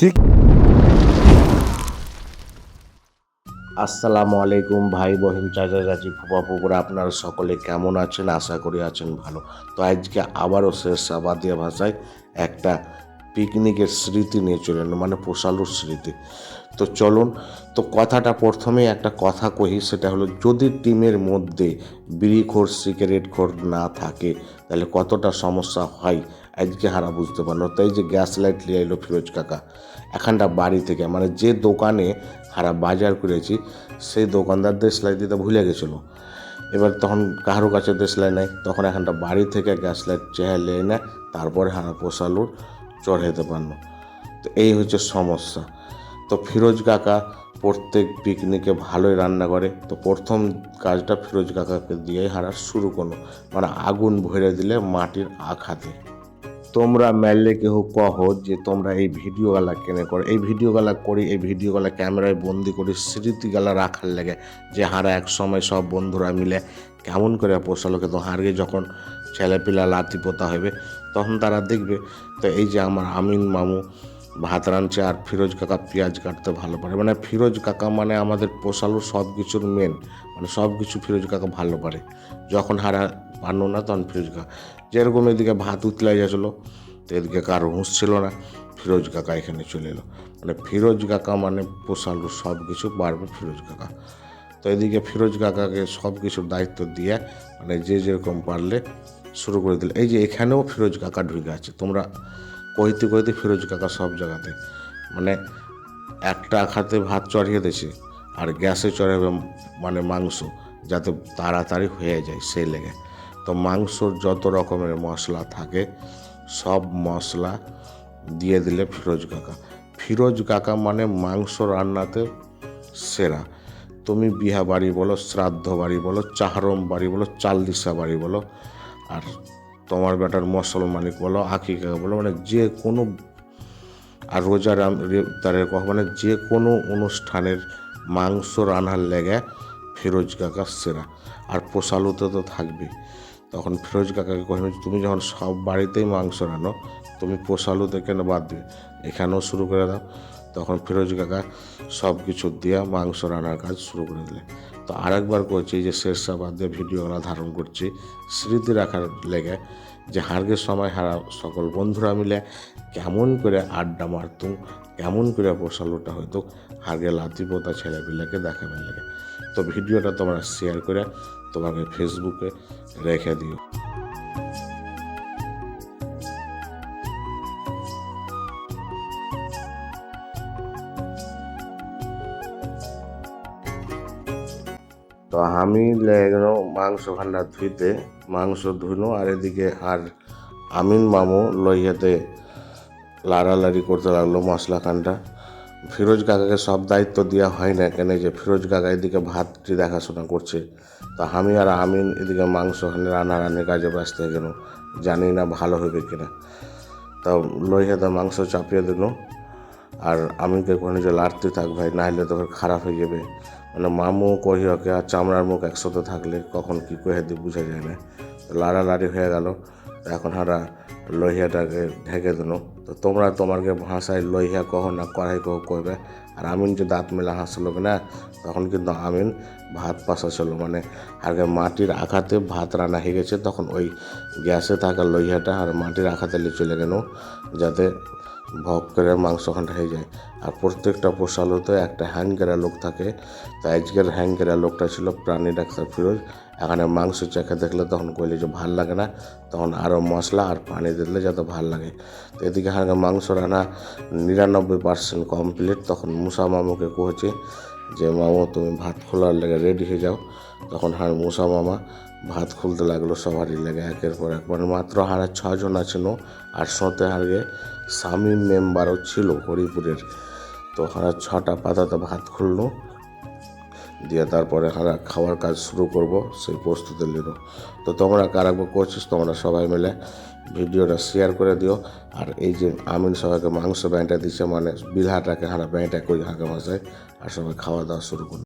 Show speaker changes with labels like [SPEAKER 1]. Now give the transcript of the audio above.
[SPEAKER 1] ঠিক।
[SPEAKER 2] আসসালামু আলাইকুম ভাই বহিন চাচা, চাচি ফুপা পুকুরা আপনারা সকলে কেমন আছেন? আশা করি আছেন ভালো। তো আজকে আবারও শেষ সাবাদিয়া ভাষায় একটা পিকনিকের স্মৃতি নিয়ে চলে এলো মানে পোষালুর স্মৃতি। তো চলুন, তো কথাটা প্রথমেই একটা কথা কহি সেটা হলো যদি টিমের মধ্যে বিড়িখোর সিগারেটখোর না থাকে, তাহলে কতটা সমস্যা হয়? আজকে হারা বুঝতে পারল, তাই যে গ্যাস লাইট নিয়ে এলো ফিরোজ কাকা। এখানটা বাড়ি থেকে মানে যে দোকানে হারা বাজার করেছি, সেই দোকানদার দেশলাই দিতে ভুলে গেছিল। এবার তখন কারও কাছে দেশলাই নাই, তখন এখানটা বাড়ি থেকে গ্যাস লাইট চেহার লেয় না তারপরে হারা পোষালুর চড়াইতে পারল। তো এই হচ্ছে সমস্যা। তো ফিরোজ কাকা প্রত্যেক পিকনিকে ভালোই রান্না করে, তো প্রথম কাজটা ফিরোজ কাকাকে দিয়েই হারা শুরু করল মানে আগুন ভরে দিলে মাটির আখ হাতে তোমরা মেললে কেহ কহ যে তোমরা এই ভিডিও গালা কেনে করো? এই ভিডিও গালা করি, এই ভিডিও গালা ক্যামেরায় বন্দি করি স্মৃতি গালা রাখার লাগে যে হারা এক সময় সব বন্ধুরা মিলে কেমন করে পোষালোকে তো হারগে যখন ছেলেপিলা লাতি পোতা হবে তখন তারা দেখবে, তো এই যে আমার আমিন মামু ভাত রাঁধছে আর ফিরোজ কাকা পেঁয়াজ কাটতে ভালো পারে মানে ফিরোজ কাকা মানে আমাদের পোষালো সব কিছুর মেন মানে সব কিছু ফিরোজ কাকা ভালো পারে যখন হারা পারল না তখন ফিরোজ কাকা। যেরকম এদিকে ভাত উতলাই যাচ্ছিল তো এদিকে কারও হুঁশ ছিল না। ফিরোজ কাকা এখানে চলে এলো। মানে ফিরোজ কাকা মানে পোষালো সব কিছু পারবে ফিরোজ কাকা। তো এদিকে ফিরোজ কাকাকে সব কিছুর দায়িত্ব দিয়ে মানে যে যেরকম পারলে শুরু করে দিল। এই যে এখানেও ফিরোজ কাকা ঢুকে আছে। তোমরা কইতে কইতে ফিরোজ কাকা সব জায়গাতে মানে একটা আখাতে ভাত চড়িয়ে দিয়েছে আর গ্যাসে চড়াবে মানে মাংস, যাতে তাড়াতাড়ি হয়ে যায় সেই লেগে। তো মাংসর যত রকমের মশলা থাকে, সব মশলা দিয়ে দিলে ফিরোজ কাকা। ফিরোজ কাকা মানে মাংস রান্নাতে সেরা। তুমি বিহা বাড়ি বলো, শ্রাদ্ধ বাড়ি বলো, চাহরম বাড়ি বলো চালদিসা বাড়ি বলো, আর তোমার বেটার মুসলমানিক বলো আকিকা বলো মানে যে কোনো, আর রোজার তারের কথা মানে যে কোনো অনুষ্ঠানের মাংস রান্নার লেগে ফিরোজ কাকা সেরা। আর পোষালুতে তো থাকবে তখন ফিরোজ কাকাকে কহিল তুমি যখন সব বাড়িতেই মাংস রানো তুমি পোষালুতে কেন বাদ দিবে। এখানেও শুরু করে দাও। তখন ফিরোজ কাকা সব কিছু দিয়ে মাংস রান্নার কাজ শুরু করে দিলে। তো আরেকবার করছি যে, শেরশাহ বাদ দিয়ে ভিডিওগুলো ধারণ করছি স্মৃতি রাখার লেগে যে, হারগের সময় হারা সকল বন্ধুরা মিলে কেমন করে আড্ডা মারতুম, কেমন করে পোষালোটা হয়তো হারগে লাতি পোতা ছেলেপিলাকে দেখাবেন লাগে। তো ভিডিওটা তোমরা শেয়ার করে তোমাকে ফেসবুকে রেখে দিও। তো আমি মাংস ভান্ডার ধুইতে, মাংস ধুইনো আর এদিকে আর আমিন মামু লইয়াতে লাড়ালাড়ি করতে লাগল মশলা খানটা ফিরোজ কাকাকে সব দায়িত্ব দেওয়া হয় না কেন? যে ফিরোজ কাকা এদিকে ভাতটি দেখাশোনা করছে। তা আমি আর আমিন এদিকে মাংস খানে রান্নারান্নির কাজে ব্যস্ত হয়ে গেল জানি না ভালো হবে কিনা। তা লইয়াতে মাংস চাপিয়ে দিল আর আমিকে কোনে যে লাড়তে থাক ভাই নাহলে তো খারাপ হয়ে যাবে। মানে মামু কহিয়াকে আর চামড়ার মুখ একসাথে থাকলে কখন কী কহে দিয়ে বোঝা যায় না। লাড়ালাড়ি হয়ে গেল। এখন হারা লইহাটাকে ঢেকে দিল। তো তোমরা তোমারকে ভাষায় লইহা কহ না কড়াই কহ করবে আর আমিন যে দাঁত মেলা হাসল না তখন কিন্তু আমিন ভাত পাশা ছিল মানে আগে মাটির আঘাতে ভাত রান্না হয়ে গেছে, তখন ওই গ্যাসে থাকা লইহাটা আর মাটির আঘাতে চলে গেল, যাতে ভগ করে মাংস মাংসখানটা হয়ে যায়। আর প্রত্যেকটা পোষালোতে একটা হ্যাং করা লোক থাকে। তো আজকের হ্যাং করা লোকটা ছিল প্রাণী ডাক্তার ফিরোজ। এখানে মাংস চেখে দেখলে তখন কইলে যে ভালো লাগে না। তখন আরও মশলা আর পানি দিলে যাতে ভালো লাগে। তো এদিকে মাংস রান্না নিরানব্বই পার্সেন্ট কমপ্লিট। তখন মুসা মামুকে কহেছে যে, মামো, তুমি ভাত খোলার লেগে রেডি হয়ে যাও। তখন হার মুসা মামা ভাত খুলতে লাগল সবারই লেগে। একের পর এক মানে মাত্র হারা ছজন আছেন আর সতে হারগে স্বামী মেম্বারও ছিল হরিপুরের। তো হারা ছটা পাতাতে ভাত খুললো। দিয়ে তারপরে খাওয়ার কাজ শুরু করব, সেই প্রস্তুতি নিল তো তোমরা কারা করছিস, তোমরা সবাই মিলে ভিডিওটা শেয়ার করে দিও। আর এই যে আমিন সবাইকে মাংস ব্যাংটা দিচ্ছে মানে বিলহাটাকে হারা ব্যাংটা করি হাঁকে ভাষায় আর সবাই খাওয়া দাওয়া শুরু করল